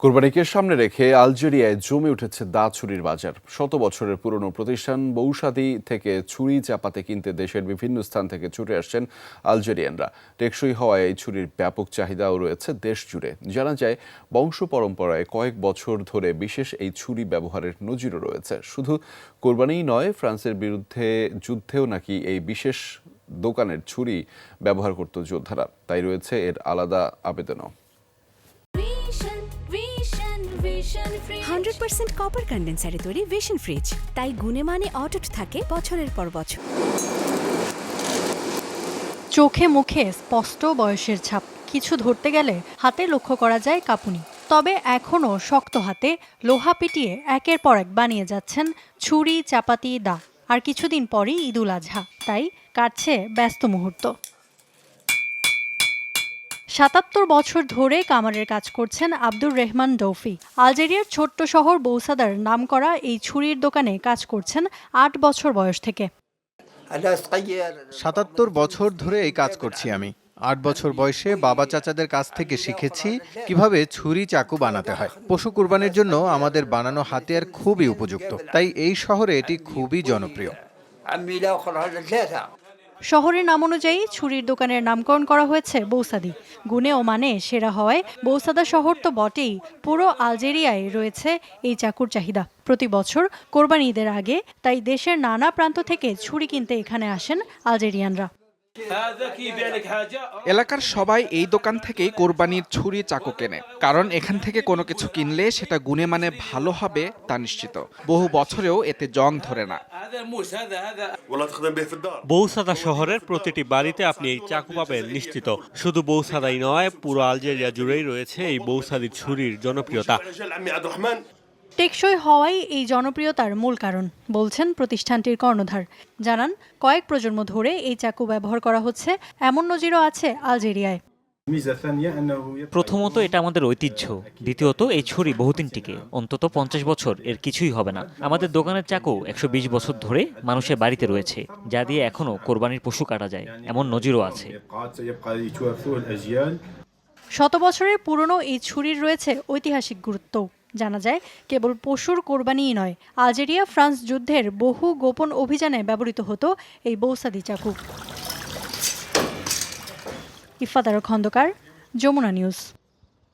কোরবানিকে সামনে রেখে আলজেরিয়ায় জমে উঠেছে দা ছুরির বাজার। শত বছরের পুরনো প্রতিষ্ঠান বৌসাদি থেকে ছুরি চাপাতে কিনতে দেশের বিভিন্ন স্থান থেকে ছুটে আসছেন আলজেরিয়ানরা। টেকসই হওয়ায় এই ছুরির ব্যাপক চাহিদাও রয়েছে দেশ জুড়ে। জানা যায়, বংশ পরম্পরায় কয়েক বছর ধরে বিশেষ এই ছুরি ব্যবহারের নজিরও রয়েছে। শুধু কোরবানিই নয়, ফ্রান্সের বিরুদ্ধে যুদ্ধেও নাকি এই বিশেষ দোকানের ছুরি ব্যবহার করত যোদ্ধারা। তাই রয়েছে এর আলাদা আবেদনও। হান্ড্রেড পার্সেন্ট কপার কন্ডেন্সারে তৈরি ভিশন ফ্রিজ তাই গুণে মানে অটুট থাকে বছরের পর বছর। চোখে মুখে স্পষ্ট বয়সের ছাপ। কিছু ধরতে গেলে হাতে লক্ষ্য করা যায় কাঁপুনি। তবে এখনও শক্ত হাতে লোহা পিটিয়ে একের পর এক বানিয়ে যাচ্ছেন ছুরি, চাপাতি, দা। আর কিছুদিন পরই ঈদুল আজহা তাই কাটছে ব্যস্ত মুহূর্ত। সাতাত্তর বছর ধরে কামারের কাজ করছেন আব্দুর রেহমান ডৌফি আলজেরিয়ার ছোট্ট শহর বৌসাদার নামকরা এই ছুরির দোকানে কাজ করছেন আট বছর বয়স থেকে। সাতাত্তর বছর ধরে এই কাজ করছি আমি। আট বছর বয়সে বাবা চাচাদের কাছ থেকে শিখেছি কীভাবে ছুরি চাকু বানাতে হয়। পশু কুরবানির জন্য আমাদের বানানো হাতিয়ার খুবই উপযুক্ত। তাই এই শহরে এটি খুবই জনপ্রিয়। শহরের নাম অনুযায়ী ছুরির দোকানের নামকরণ করা হয়েছে বৌসাদি। গুণে ও মানে সেরা হয় বৌসাদা শহর তো বটেই, পুরো আলজেরিয়ায় রয়েছে এই চাকুর চাহিদা। প্রতি বছর কোরবানি ঈদের আগে তাই দেশের নানা প্রান্ত থেকে ছুরি কিনতে এখানে আসেন আলজেরিয়ানরা। এলাকার সবাই এই দোকান থেকেই কোরবানির ছুরি চাকু কেনে। কারণ এখান থেকে কোনো কিছু কিনলে সেটা গুণে মানে ভালো হবে তা নিশ্চিত। বহু বছরেও এতে জং ধরে না। বৌসাদা শহরের প্রতিটি বাড়িতে আপনি এই চাকু পাবেন নিশ্চিত। শুধু বৌসাদাই নয় পুরো আলজেরিয়া জুড়েই রয়েছে এই বৌসাদি ছুরির জনপ্রিয়তা। টেকসই হওয়াই এই জনপ্রিয়তার মূল কারণ বলছেন প্রতিষ্ঠানটির কর্ণধার। জানান কয়েক প্রজন্ম ধরে এই চাকু ব্যবহার করা হচ্ছে এমন নজিরও আছে আলজেরিয়ায়। প্রথমত এটা আমাদের ঐতিহ্য দ্বিতীয়ত এই ছুরি বহুদিন টিকে অন্তত পঞ্চাশ বছর এর কিছুই হবে না। আমাদের দোকানের চাকু একশো বিশ বছর ধরে মানুষের বাড়িতে রয়েছে যা দিয়ে এখনও কোরবানির পশু কাটা যায় এমন নজিরও আছে। শত বছরের পুরনো এই ছুরির রয়েছে ঐতিহাসিক গুরুত্ব জানা যায়, কেবল পশুর কোরবানিই নয়, আলজেরিয়া, ফ্রান্স যুদ্ধের বহু গোপন অভিযানে ব্যবহৃত হতো এই বৌসাদি চাকু। ইফাদার খন্দকার, যমুনা নিউজ।